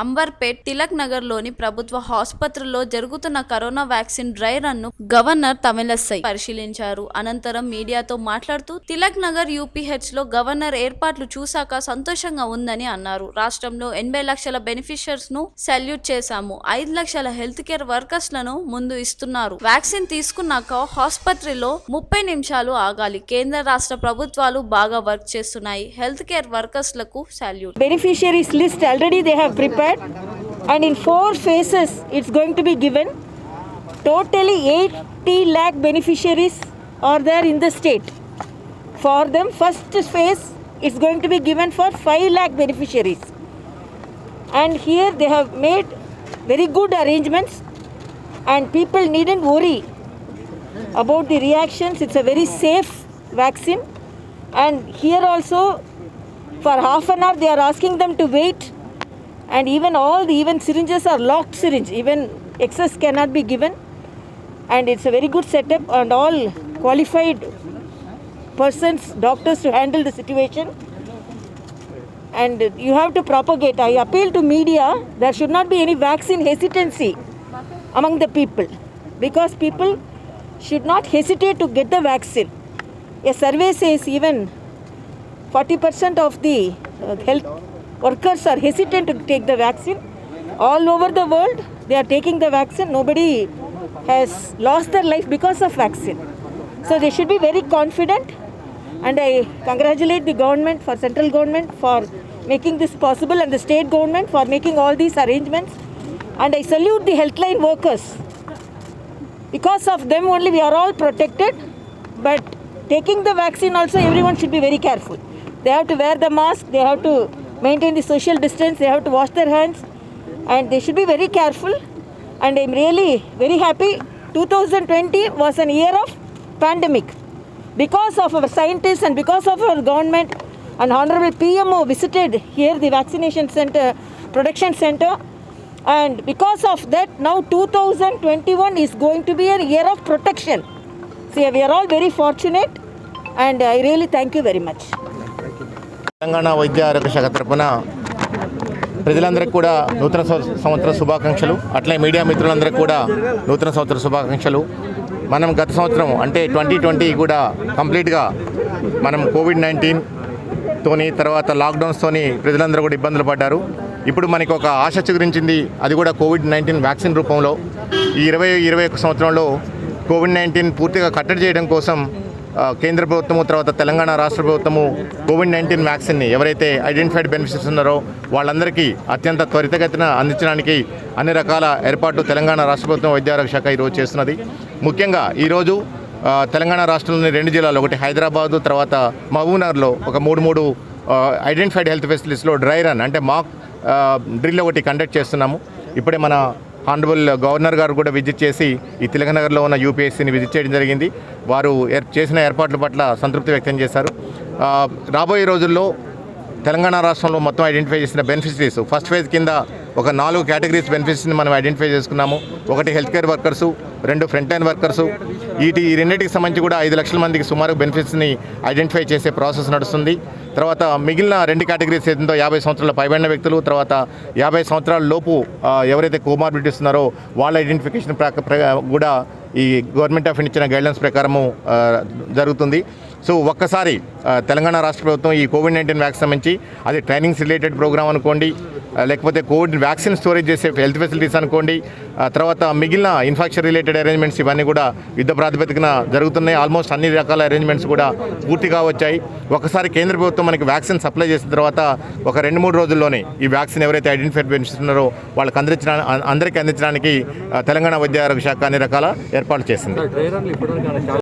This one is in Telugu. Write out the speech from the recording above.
అంబర్పేట్ తిలక్ నగర్లోని ప్రభుత్వ ఆసుపత్రిలో జరుగుతున్న కరోనా వ్యాక్సిన్ డ్రై రన్ను గవర్నర్ తమిళసై పరిశీలించారు. అనంతరం మీడియాతో మాట్లాడుతూ తిలక్ నగర్ యూపీహెచ్లో గవర్నర్ ఏర్పాట్లు చూశాక సంతోషంగా ఉందని అన్నారు. రాష్ట్రంలో ఎనభై లక్షల బెనిఫిషియర్స్ను సెల్యూట్ చేశాము. ఐదు లక్షల హెల్త్ కేర్ వర్కర్స్లను ముందు ఇస్తున్నారు. వ్యాక్సిన్ తీసుకున్నాక ఆసుపత్రిలో ముప్పై నిమిషాలు ఆగాలి. కేంద్ర రాష్ట్ర ప్రభుత్వాలు బాగా వర్క్ చేస్తున్నాయి. Health care వర్కర్స్లకు salute beneficiaries list already they have prepare and in four phases it's going to be given. Totally 80 lakh beneficiaries are there in the state. For them first phase is going to be given for 5 lakh beneficiaries. And here they have made very good arrangements and people needn't worry about the reactions. It's a very safe vaccine. And here also for half an hour they are asking them to wait and even all the even syringes are locked syringe. Even excess cannot be given. And it's a very good setup and all qualified persons doctors to handle the situation. And you have to propagate. I appeal to media there should not be any vaccine hesitancy among the people. Because people should not hesitate to get the vaccine. A survey says even 40% of the uh, health workers are hesitant to take the vaccine. All over the world, they are taking the vaccine. Nobody has lost their life because of vaccine. So they should be very confident. And I congratulate the government for central government for making this possible and the state government for making all these arrangements. And I salute the healthline workers because of them only we are all protected but taking the vaccine also everyone should be very careful they have to wear the mask they have to maintain the social distance they have to wash their hands and they should be very careful. And i'm really very happy 2020 was an year of pandemic. Because of our scientists and because of our government and honorable pmo visited here the vaccination center production center. And because of that now 2021 is going to be a year of protection. See we are all very fortunate and i really thank you very much Telangana వైద్య ఆరోగ్య శాఖ తరఫున ప్రజలందరికీ కూడా నూతన సంవత్సర శుభాకాంక్షలు. అట్లే మీడియా మిత్రులందరికీ కూడా నూతన సంవత్సర శుభాకాంక్షలు. మనం గత సంవత్సరం అంటే ట్వంటీ ట్వంటీ కూడా కంప్లీట్గా మనం కోవిడ్ నైన్టీన్ తోని తర్వాత లాక్డౌన్స్తోని ప్రజలందరూ కూడా ఇబ్బందులు పడ్డారు. ఇప్పుడు మనకి ఒక ఆశ చిగురించింది. అది కూడా కోవిడ్ నైన్టీన్ వ్యాక్సిన్ రూపంలో. ఈ ఇరవై ఇరవై ఒక సంవత్సరంలో కోవిడ్ నైన్టీన్ పూర్తిగా కట్టడి చేయడం కోసం కేంద్ర ప్రభుత్వము తర్వాత తెలంగాణ రాష్ట్ర ప్రభుత్వము కోవిడ్ నైన్టీన్ వ్యాక్సిన్ని ఎవరైతే ఐడెంటిఫైడ్ బెనిఫిషరీస్ ఉన్నారో వాళ్ళందరికీ అత్యంత త్వరితగతిన అందించడానికి అన్ని రకాల ఏర్పాట్లు తెలంగాణ రాష్ట్ర ప్రభుత్వం వైద్యారోగ్య శాఖ ఈరోజు చేస్తున్నది. ముఖ్యంగా ఈరోజు తెలంగాణ రాష్ట్రంలోని రెండు జిల్లాలు ఒకటి హైదరాబాదు తర్వాత మహబూబ్నగర్లో ఒక మూడు మూడు ఐడెంటిఫైడ్ హెల్త్ ఫెసిలిటీస్లో డ్రై రన్ అంటే మాక్ డ్రిల్ ఒకటి కండక్ట్ చేస్తున్నాము. ఇప్పుడే మన హానరబుల్ గవర్నర్ గారు కూడా విజిట్ చేసి ఈ తిలకనగర్లో ఉన్న యూపీఎస్సీని విజిట్ చేయడం జరిగింది. వారు ఏర్ చేసిన ఏర్పాట్ల పట్ల సంతృప్తి వ్యక్తం చేశారు. రాబోయే రోజుల్లో తెలంగాణ రాష్ట్రంలో మొత్తం ఐడెంటిఫై చేసిన బెనిఫిషరీస్ ఫస్ట్ ఫేజ్ కింద ఒక నాలుగు కేటగిరీస్ బెనిఫిట్స్ని మనం ఐడెంటిఫై చేసుకున్నాము. ఒకటి హెల్త్ కేర్ వర్కర్సు రెండు ఫ్రంట్ లైన్ వర్కర్సు వీటి ఈ రెండింటికి సంబంధించి కూడా ఐదు లక్షల మందికి సుమారు బెనిఫిట్స్ని ఐడెంటిఫై చేసే ప్రాసెస్ నడుస్తుంది. తర్వాత మిగిలిన రెండు కేటగిరీస్ ఏదో యాభై సంవత్సరాల పైబడిన వ్యక్తులు తర్వాత యాభై సంవత్సరాల లోపు ఎవరైతే కోమార్బిడిటీస్ ఉన్నారో వాళ్ళ ఐడెంటిఫికేషన్ ప్రక- ప్ర- కూడా ఈ గవర్నమెంట్ ఆఫ్ ఇండియా ఇచ్చిన గైడ్లైన్స్ ప్రకారము జరుగుతుంది. సో ఒక్కసారి తెలంగాణ రాష్ట్ర ప్రభుత్వం ఈ కోవిడ్ నైన్టీన్ వ్యాక్సిన్ సంబంధించి అది ట్రైనింగ్స్ రిలేటెడ్ ప్రోగ్రామ్ అనుకోండి లేకపోతే కోవిడ్ వ్యాక్సిన్ స్టోరేజ్ చేసే హెల్త్ ఫెసిలిటీస్ అనుకోండి. ఆ తర్వాత మిగిలిన ఇన్ఫెక్షన్ రిలేటెడ్ అరేంజ్మెంట్స్ ఇవన్నీ కూడా యుద్ధ ప్రాతిపదికన జరుగుతున్నాయి. ఆల్మోస్ట్ అన్ని రకాల అరేంజ్మెంట్స్ కూడా పూర్తిగా వచ్చాయి. ఒకసారి కేంద్ర ప్రభుత్వం మనకి వ్యాక్సిన్ సప్లై చేసిన తర్వాత ఒక రెండు మూడు రోజుల్లోనే ఈ వ్యాక్సిన్ ఎవరైతే ఐడెంటిఫైడ్ పెంచుతున్నారో వాళ్ళకి అందించడానికి అందరికీ అందించడానికి తెలంగాణ వైద్య ఆరోగ్య శాఖ అన్ని రకాల ఏర్పాట్లు చేసింది.